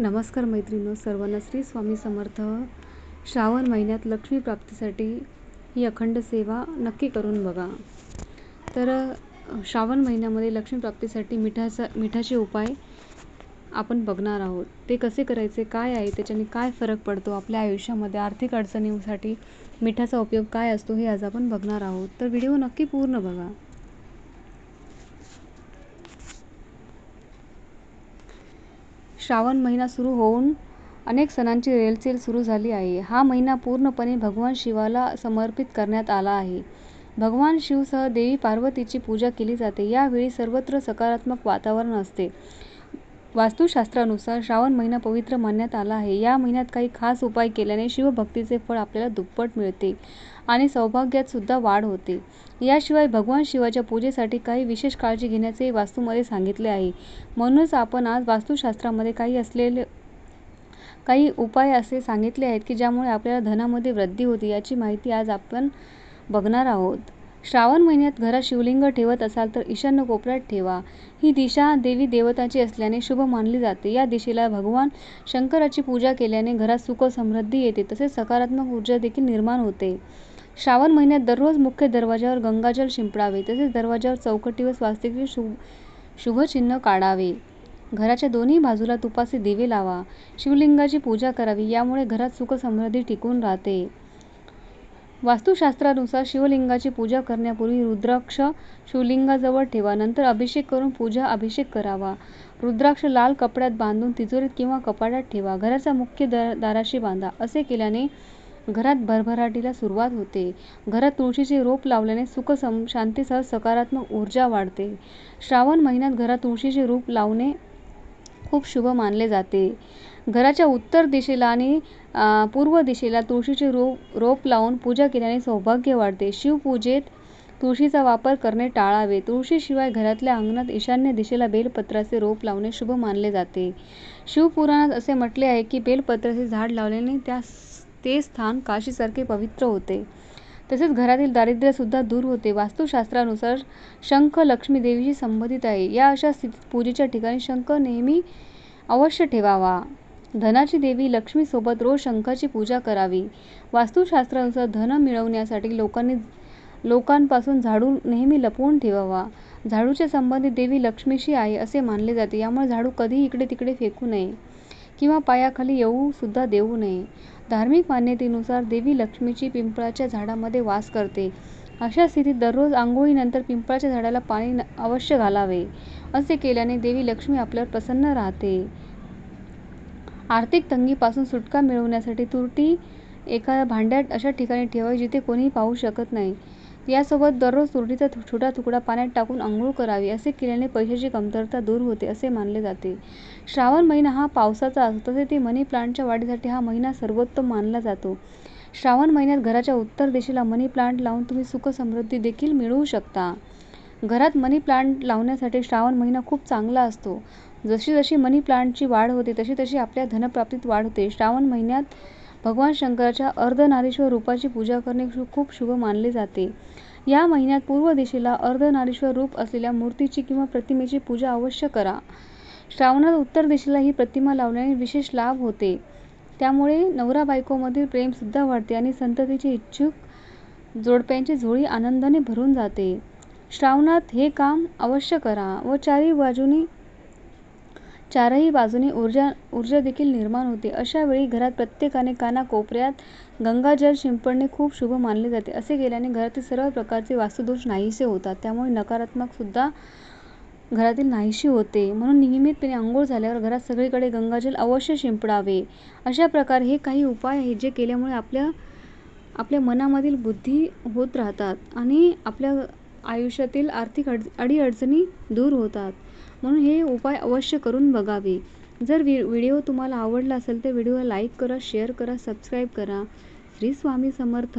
नमस्कार मैत्रिणी सर्वांना श्री स्वामी समर्थ. श्रावण महिन्यात लक्ष्मी प्राप्तीसाठी ही अखंड सेवा नक्की करून बघा. तर श्रावण महिन्यामध्ये लक्ष्मी प्राप्तीसाठी मिठाचा मिठाचे उपाय आपण बघणार आहोत. ते कसे करायचे काय आहे त्याच्याने काय फरक पडतो आपल्या आयुष्यामध्ये आर्थिक अडचणींसाठी मिठाचा उपयोग काय असतो हे आज आपण बघणार आहोत. तर व्हिडिओ नक्की पूर्ण बघा. श्रावण महिना सुरू होऊन अनेक सणांची रेलचेल सुरू झाली आहे. हा महिना पूर्णपणे भगवान शिवाला समर्पित करण्यात आला आहे. भगवान शिवसह देवी पार्वतीची पूजा केली जाते. यावेळी सर्वत्र सकारात्मक वातावरण असते. वास्तुशास्त्रानुसार श्रावण महिना पवित्र मानण्यात आला आहे. या महिन्यात काही खास उपाय केल्याने शिवभक्तीचे फळ आपल्याला दुप्पट मिळते आणि सौभाग्यात सुद्धा वाढ होते. याशिवाय भगवान शिवाच्या पूजेसाठी काही विशेष काळजी घेण्याचे वास्तूमध्ये सांगितले आहे. म्हणूनच आपण आज वास्तुशास्त्रामध्ये काही असलेले काही उपाय असे सांगितले आहेत की ज्यामुळे आपल्याला धनामध्ये वृद्धी होते याची माहिती आज आपण बघणार आहोत. श्रावण महिन्यात घरात शिवलिंग ठेवत असाल तर ईशान्य कोपऱ्यात ठेवा. ही दिशा देवी देवताची असल्याने शुभ मानली जाते. या दिशेला भगवान शंकराची पूजा केल्याने घरात सुख समृद्धी येते. तसेच सकारात्मक ऊर्जा देखील निर्माण होते. श्रावण महिन्यात दररोज मुख्य दरवाजावर गंगाजल शिंपडावे. तसेच दरवाजावर चौकटी व स्वास्तिक शुभ शुभचिन्ह काढावे. घराच्या दोन्ही बाजूला तुपाचे दिवे लावा. शिवलिंगाची पूजा करावी. यामुळे घरात सुख समृद्धी टिकून राहते. वास्तुशास्त्रानुसार शिवलिंगाची पूजा करण्यापूर्वी रुद्राक्ष शिवलिंगाजवळ ठेवा नंतर अभिषेक करून पूजा अभिषेक करावा. रुद्राक्ष लाल कपड्यात बांधून तिजोरीत किंवा कपाटात ठेवा घराचा मुख्य दाराशी बांधा. असे केल्याने घरात भरभराटीला सुरुवात होते. घरात तुळशीचे रोप लावल्याने सुख सम शांतीसह सकारात्मक ऊर्जा वाढते. श्रावण महिन्यात घरात तुळशीचे रोप लावणे खूप शुभ मानले जाते. घराच्या उत्तर दिशेला आणि पूर्व दिशेला तुळशीचे रोप रोप लावून पूजा केल्याने सौभाग्य वाढते. शिवपूजेत तुळशीचा वापर करणे टाळावे. तुळशीशिवाय घरातल्या अंगणात ईशान्य दिशेला बेलपत्राचे रोप लावणे शुभ मानले जाते. शिवपुराणात असे म्हटले आहे की बेलपत्राचे झाड लावल्याने त्या ते स्थान काशीसारखे पवित्र होते. तसेच घरातील दारिद्र्यसुद्धा दूर होते. वास्तुशास्त्रानुसार शंख लक्ष्मी देवीशी संबंधित आहे. या अशा स्थितीत पूजेच्या ठिकाणी शंख नेहमी अवश्य ठेवावा. धनाची देवी लक्ष्मीसोबत रोज शंखाची पूजा करावी. वास्तुशास्त्रानुसार धन मिळवण्यासाठी लोकांनी लोकांपासून झाडू नेहमी लपवून ठेवावा. झाडूच्या संबंधित देवी लक्ष्मीशी आहे असे मानले जाते. यामुळे झाडू कधीही इकडे तिकडे फेकू नये किंवा पायाखाली येऊ सुद्धा देऊ नये. धार्मिक मान्यतेनुसार देवी लक्ष्मीची पिंपळाच्या झाडामध्ये वास करते. अशा स्थितीत दररोज आंघोळीनंतर पिंपळाच्या झाडाला पाणी अवश्य घालावे. असे केल्याने देवी लक्ष्मी आपल्यावर प्रसन्न राहते. आर्थिक तंगीपासून सुटका मिळवण्यासाठी तुरटी एका भांड्यात अशा ठिकाणी ठेवावी जिथे कोणीही पाहू शकत नाही. यासोबत दररोज तुरटीचा छोटा तुकडा पाण्यात टाकून आंघोळ करावी असे केल्याने पैशाची कमतरता दूर होते असे मानले जाते. श्रावण महिना हा पावसाचा असतो तसे ते मनी प्लांटच्या वाढीसाठी हा महिना सर्वोत्तम मानला जातो. श्रावण महिन्यात घराच्या उत्तर दिशेला मनी प्लांट लावून तुम्ही सुख समृद्धी देखील मिळवू शकता. घरात मनी प्लांट लावण्यासाठी श्रावण महिना खूप चांगला असतो. जशी जशी मनी प्लांटची वाढ होते तशी तशी आपल्या धनप्राप्तीत वाढ होते. श्रावण महिन्यात भगवान शंकराच्या अर्धनारीश्वर रूपाची पूजा करणे खूप शुभ मानले जाते. या महिन्यात पूर्व दिशेला अर्धनारीश्वर रूप असलेल्या मूर्तीची किंवा प्रतिमेची पूजा अवश्य करा. श्रावणात उत्तर दिशेला ही प्रतिमा लावल्याने विशेष लाभ होते. त्यामुळे नवरा बायकोमधील प्रेमसुद्धा वाढते आणि संततीची इच्छुक जोडप्यांची झोळी आनंदाने भरून जाते. श्रावणात हे काम अवश्य करा व चारही बाजूनी चारही बाजूने ऊर्जा ऊर्जा देखील निर्माण होते. अशा वेळी घरात प्रत्येकाने कानाकोपऱ्यात गंगाजल शिंपडणे खूप शुभ मानले जाते. असे केल्याने घरातील सर्व प्रकारचे वास्तुदोष नाहीसे होतात. त्यामुळे नकारात्मकसुद्धा घरातील नाहीशी होते. म्हणून नियमितपणे आंघोळ झाल्यावर घरात सगळीकडे गंगाजल अवश्य शिंपडावे. अशा प्रकारे हे काही उपाय आहेत जे केल्यामुळे आपल्या आपल्या मनामधील बुद्धी होत राहतात आणि आपल्या आयुष्यातील आर्थिक अड अडीअडचणी दूर होतात. म्हणून हे उपाय अवश्य करून बघावे. जर वि व्हिडिओ तुम्हाला आवडला असेल तर व्हिडिओला लाईक करा शेअर करा सबस्क्राईब करा. श्री स्वामी समर्थ.